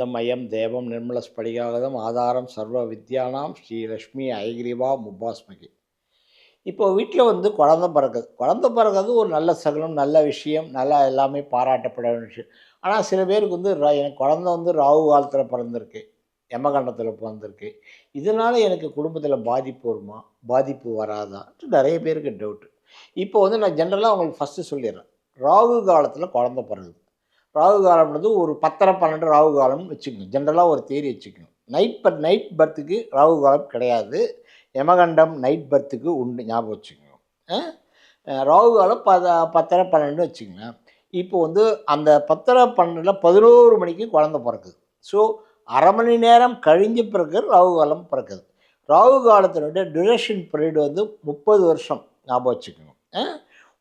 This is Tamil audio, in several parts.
ஆனந்தமயம் தேவம் நிர்மலஸ்படிகாகதம் ஆதாரம் சர்வ வித்யானாம் ஸ்ரீலக்ஷ்மி ஐகிரிவா முப்பாஸ்மகி. இப்போ வீட்டில் வந்து குழந்த பிறகுது குழந்த பிறகுது ஒரு நல்ல சகலம் நல்ல விஷயம் நல்லா எல்லாமே பாராட்டப்பட வேண்டிய விஷயம். ஆனால் சில பேருக்கு வந்து ரா எனக்கு குழந்த வந்து ராகு காலத்தில் பிறந்திருக்கு எமகண்டத்தில் பிறந்திருக்கு. இதனால் எனக்கு குடும்பத்தில் பாதிப்பு வருமா? பாதிப்பு வராதா? நிறைய பேருக்கு டவுட்டு இப்போ வந்து நான் ஜென்ரலாக அவங்களுக்கு ஃபஸ்ட்டு சொல்லிடுறேன். ராகு காலத்தில் குழந்த பிறகுது ராகு காலம்ன்றது ஒரு பத்தரை பன்னெண்டு ராகு காலம்னு வச்சுக்கோங்க ஜென்ரலாக ஒரு தேரி வச்சுக்கணும். நைட் பர் நைட் பர்த்துக்கு ராகு காலம் கிடையாது. யமகண்டம் நைட் பர்த்துக்கு உண்டு ஞாபகம் வச்சுக்கணும். ராகு காலம் பத பத்தரை பன்னெண்டு வச்சுக்கோங்க இப்போ வந்து அந்த பத்தரை பன்னெண்டில் பதினோரு மணிக்கு குழந்த பிறக்குது. ஸோ அரை மணி நேரம் கழிஞ்ச பிறகு ராகு காலம் பிறக்குது. ராகு காலத்தினுடைய டியூரேஷன் பீரியட் வந்து முப்பது வருஷம் ஞாபகம் வச்சுக்கணும்.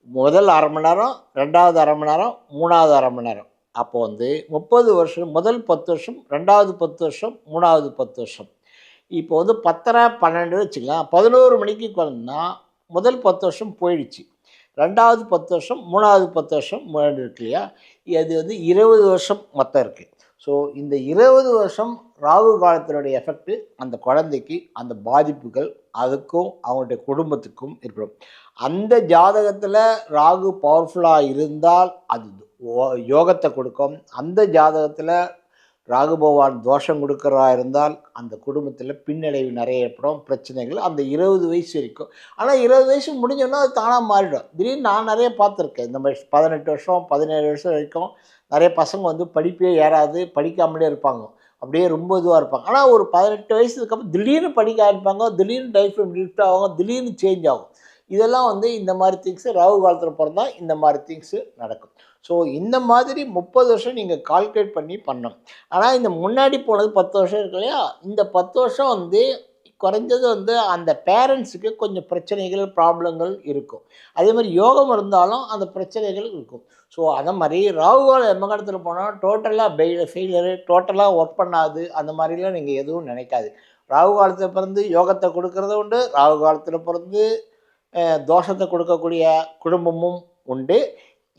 முதல் அரை மணி நேரம் ரெண்டாவது அரை மணி நேரம் மூணாவது அரை மணி நேரம். அப்போ வந்து முப்பது வருஷம் முதல் பத்து வருஷம் ரெண்டாவது பத்து வருஷம் மூணாவது பத்து வருஷம். இப்போ வந்து பத்தரை பன்னெண்டு வச்சுக்கலாம். பதினோரு மணிக்கு குழந்தைன்னா முதல் பத்து வருஷம் போயிடுச்சு. ரெண்டாவது பத்து வருஷம் மூணாவது பத்து வருஷம் முன்னாடி இருக்கு இல்லையா? அது வந்து இருபது வருஷம் மொத்தம் இருக்குது ஸோ இந்த இருபது வருஷம் ராகு காலத்தினுடைய எஃபெக்ட் அந்த குழந்தைக்கு அந்த பாதிப்புகள் அதுக்கும் அவங்களுடைய குடும்பத்துக்கும் ஏற்படும். அந்த ஜாதகத்தில் ராகு பவர்ஃபுல்லாக இருந்தால் அது ஓ- யோகத்தை கொடுக்கும். அந்த ஜாதகத்தில் ராகுபவான் தோஷம் கொடுக்குறா இருந்தால் அந்த குடும்பத்தில் பின்னடைவு நிறைய ஏற்படும் பிரச்சனைகள். அந்த இருபது வயசு வரைக்கும். ஆனால் இருபது வயசு முடிஞ்சோன்னா அது தானாக மாறிடும். திடீர்னு நான் நிறைய பார்த்துருக்கேன். இந்த மாதிரி பதினெட்டு வருஷம் பதினேழு வருஷம் வரைக்கும் நிறைய பசங்க வந்து படிப்பே ஏறாது படிக்காமலே இருப்பாங்க. அப்படியே ரொம்ப இதுவாக இருப்பாங்க. ஆனால் ஒரு பதினெட்டு வயசுக்கு அப்புறம் திடீர்னு படிக்க ஆரம்பிப்பாங்க திடீர்னு லைஃப் லிஃப்ட் ஆகும் திடீர்னு சேஞ்ச் ஆகும். இதெல்லாம் வந்து இந்த மாதிரி திங்ஸு ராகு காலத்தில் பிறந்தா இந்த மாதிரி திங்ஸு நடக்கும். ஸோ இந்த மாதிரி முப்பது வருஷம் நீங்கள் கால்குலேட் பண்ணி பண்ணணும். ஆனால் இந்த முன்னாடி போனது பத்து வருஷம் இருக்கு இல்லையா? இந்த பத்து வருஷம் வந்து குறைஞ்சது வந்து அந்த பேரண்ட்ஸுக்கு கொஞ்சம் பிரச்சனைகள் ப்ராப்ளங்கள் இருக்கும். அதே மாதிரி யோகம் இருந்தாலும் அந்த பிரச்சனைகள் இருக்கும். ஸோ அந்த மாதிரி ராகுகால எம்மகடத்தில் போனால் டோட்டலாக பெயில் ஃபெயிலரு டோட்டலாக ஒர்க் பண்ணாது. அந்த மாதிரிலாம் நீங்கள் எதுவும் நினைக்காது. ராகு காலத்தில் பிறந்து யோகத்தை கொடுக்கறது உண்டு. ராகு காலத்தில் பிறந்து தோஷத்தை கொடுக்கக்கூடிய குடும்பமும் உண்டு.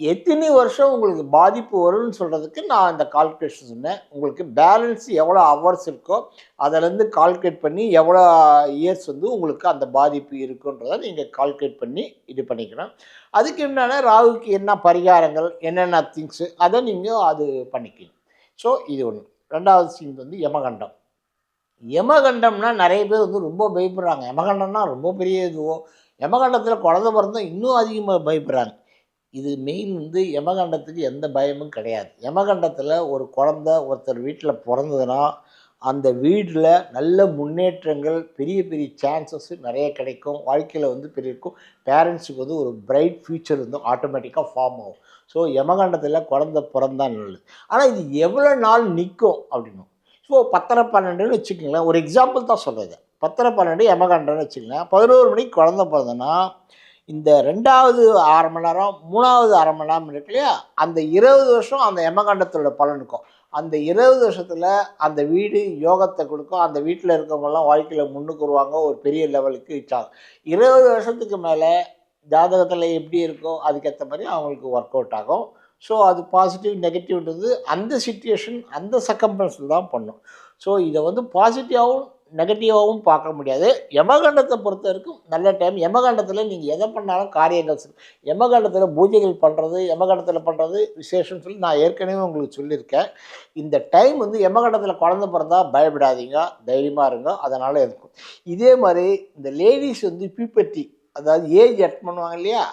எத்தனை வருஷம் உங்களுக்கு பாதிப்பு வரும்னு சொல்கிறதுக்கு நான் இந்த கால்குலேஷன் சொன்னேன். உங்களுக்கு பேலன்ஸ் எவ்வளோ ஹவர்ஸ் இருக்கோ அதிலேருந்து கால்குலேட் பண்ணி எவ்வளோ இயர்ஸ் வந்து உங்களுக்கு அந்த பாதிப்பு இருக்குன்றதை நீங்கள் கால்குலேட் பண்ணி இது பண்ணிக்கணும். அதுக்கு என்னென்னா ராகுக்கு என்ன பரிகாரங்கள் என்னென்ன திங்ஸு அதை நீங்கள் அது பண்ணிக்கணும். ஸோ இது ஒன்று ரெண்டாவது சீன் வந்து யமகண்டம். யமகண்டம்னா நிறைய பேர் வந்து ரொம்ப பயப்படுறாங்க. யமகண்டம்னா ரொம்ப பெரிய இதுவோ யமகண்டத்தில் குழந்தை பிறந்தால் இன்னும் அதிகமாக பயப்படுறாங்க. இது மெயின் வந்து யமகண்டத்துக்கு எந்த பயமும் கிடையாது. யமகண்டத்தில் ஒரு குழந்த ஒருத்தர் வீட்டில் பிறந்ததுன்னா அந்த வீட்டில் நல்ல முன்னேற்றங்கள் பெரிய பெரிய சான்சஸ் நிறைய கிடைக்கும். வாழ்க்கையில் வந்து பெரிய இருக்கும். பேரண்ட்ஸுக்கு வந்து ஒரு பிரைட் ஃப்யூச்சர் வந்து ஆட்டோமேட்டிக்காக ஃபார்ம் ஆகும். ஸோ யமகண்டத்தில் குழந்த பிறந்தா நல்லது. ஆனால் இது எவ்வளோ நாள் நிற்கும் அப்படின்னும் ஸோ பத்தரை பன்னெண்டுன்னு வச்சுக்கோங்களேன். ஒரு எக்ஸாம்பிள் தான் சொல்கிறது பத்தரை பன்னெண்டு யமகண்டன்னு வச்சுக்கோங்களேன். பதினோரு மணிக்கு குழந்த பிறந்தனா இந்த ரெண்டாவது அரை மணி நேரம் மூணாவது அரை மணி நேரம் இருக்கு இல்லையா? அந்த இருபது வருஷம் அந்த யமகண்டத்தோட பலனுக்கும் அந்த இருபது வருஷத்தில் அந்த வீடு யோகத்தை கொடுக்கும். அந்த வீட்டில் இருக்கவங்கெல்லாம் வாழ்க்கையில் முன்னுக்கு வருவாங்க. ஒரு பெரிய லெவலுக்கு இச்சாகும் ஆகும். இருபது வருஷத்துக்கு மேலே ஜாதகத்தில் எப்படி இருக்கோ அதுக்கேற்ற மாதிரி அவங்களுக்கு ஒர்க் அவுட் ஆகும். ஸோ அது பாசிட்டிவ் நெகட்டிவ்ன்றது அந்த சுச்சுவேஷன் அந்த சக்கம்பன்ஸில் தான் பண்ணும். ஸோ இதை வந்து பாசிட்டிவாகவும் நெகட்டிவாகவும் பார்க்க முடியாது. யமகண்டத்தை பொறுத்த வரைக்கும் நல்ல டைம் யமகண்டத்தில் நீங்கள் எதை பண்ணாலும் காரியங்கள் யமகண்டத்தில் பூஜைகள் பண்ணுறது யமகண்டத்தில் பண்ணுறது விசேஷம்னு சொல்லி நான் ஏற்கனவே உங்களுக்கு சொல்லியிருக்கேன். இந்த டைம் வந்து யமகண்டத்தில் குழந்த பிறந்தா பயப்படாதீங்க. தைரியமாக இருங்க. அதனால் இருக்கும் இதே மாதிரி இந்த லேடிஸ் வந்து பியூபர்ட்டி அதாவது ஏஜ் அட் பண்ணுவாங்க இல்லையா?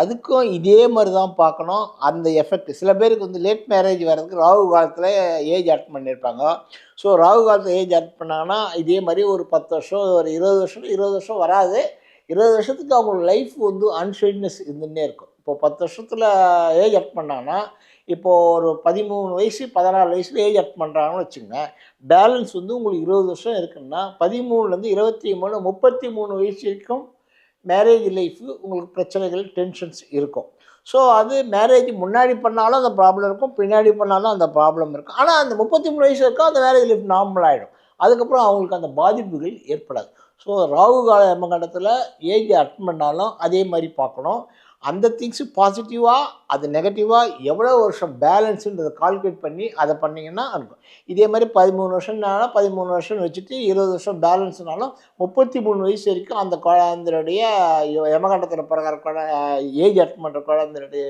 அதுக்கும் இதே மாதிரி தான் பார்க்கணும். அந்த எஃபெக்ட் சில பேருக்கு வந்து லேட் மேரேஜ் வர்றதுக்கு ராகு காலத்தில் ஏஜ் அட் பண்ணியிருப்பாங்க. ஸோ ராகு காலத்தில் ஏஜ் அட் பண்ணாங்கன்னா இதே மாதிரி ஒரு பத்து வருஷம் ஒரு இருபது வருஷம் இருபது வருஷம் வராது. இருபது வருஷத்துக்கு அவங்களோட லைஃப் வந்து அன்ஷைட்னஸ் இருந்துகிட்டே இருக்கும். இப்போ பத்து வருஷத்தில் ஏஜ் அட் பண்ணாங்கன்னா இப்போது ஒரு பதிமூணு வயசு பதினாலு வயசில் ஏஜ் அட் பண்ணுறாங்கன்னு வச்சுங்க பேலன்ஸ் வந்து உங்களுக்கு இருபது வருஷம் இருக்குன்னா பதிமூணுலேருந்து இருபத்தி மூணு முப்பத்தி மூணு வயசு வரைக்கும் மேரேஜ் லைஃபு உங்களுக்கு பிரச்சனைகள் டென்ஷன்ஸ் இருக்கும். ஸோ அது மேரேஜ் முன்னாடி பண்ணாலும் அந்த ப்ராப்ளம் இருக்கும் பின்னாடி பண்ணாலும் அந்த ப்ராப்ளம் இருக்கும். ஆனால் அந்த முப்பத்தி மூணு வயசு இருக்கும் அந்த மேரேஜ் லைஃப் நார்மல் ஆகிடும் அதுக்கப்புறம் அவங்களுக்கு அந்த பாதிப்புகள் ஏற்படாது. ஸோ ராகு கால யமகண்டத்தில் ஏஜ் அட்டன் பண்ணாலும் அதே மாதிரி பார்க்கணும். அந்த திங்ஸு பாசிட்டிவாக அது நெகட்டிவாக எவ்வளோ வருஷம் பேலன்ஸுன்றதை கால்குலேட் பண்ணி அதை பண்ணிங்கன்னா இருக்கும் இதே மாதிரி பதிமூணு வருஷம்னாலும் பதிமூணு வருஷம் வச்சுட்டு இருபது வருஷம் பேலன்ஸ்னாலும் முப்பத்தி மூணு வயசு வரைக்கும் அந்த குழந்தையுடைய யமகண்டத்தில் பிறகு குழ ஏஜ் அட் பண்ணுற குழந்தையுடைய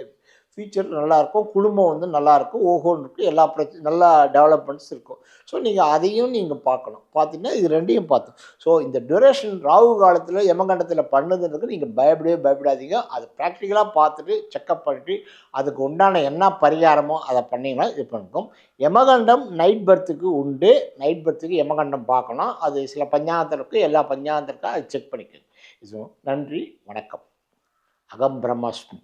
ஃபியூச்சர் நல்லாயிருக்கும் குடும்பம் வந்து நல்லாயிருக்கும் ஓஹோன்னு எல்லா பிரச்சனை நல்லா டெவலப்மெண்ட்ஸ் இருக்கும். ஸோ நீங்கள் அதையும் நீங்கள் பார்க்கணும். பார்த்தீங்கன்னா இது ரெண்டையும் பார்த்தோம் ஸோ இந்த டியூரேஷன் ராகு காலத்தில் யமகண்டத்தில் பண்ணுதுன்றது நீங்கள் பயப்படவே பயப்படாதீங்க. அதை ப்ராக்டிக்கலாக பார்த்துட்டு செக்கப் பண்ணிட்டு அதுக்கு உண்டான என்ன பரிகாரமோ அதை பண்ணிங்கன்னா இது பண்ணிக்கும் யமகண்டம் நைட் பர்த்துக்கு உண்டு. நைட் பர்த்துக்கு யமகண்டம் பார்க்கணும். அது சில பஞ்சாயத்திற்கு எல்லா பஞ்சாயத்திற்கும் அது செக் பண்ணிக்கோங்க. இது நன்றி வணக்கம். அகம் பிரம்மாஸ்மி.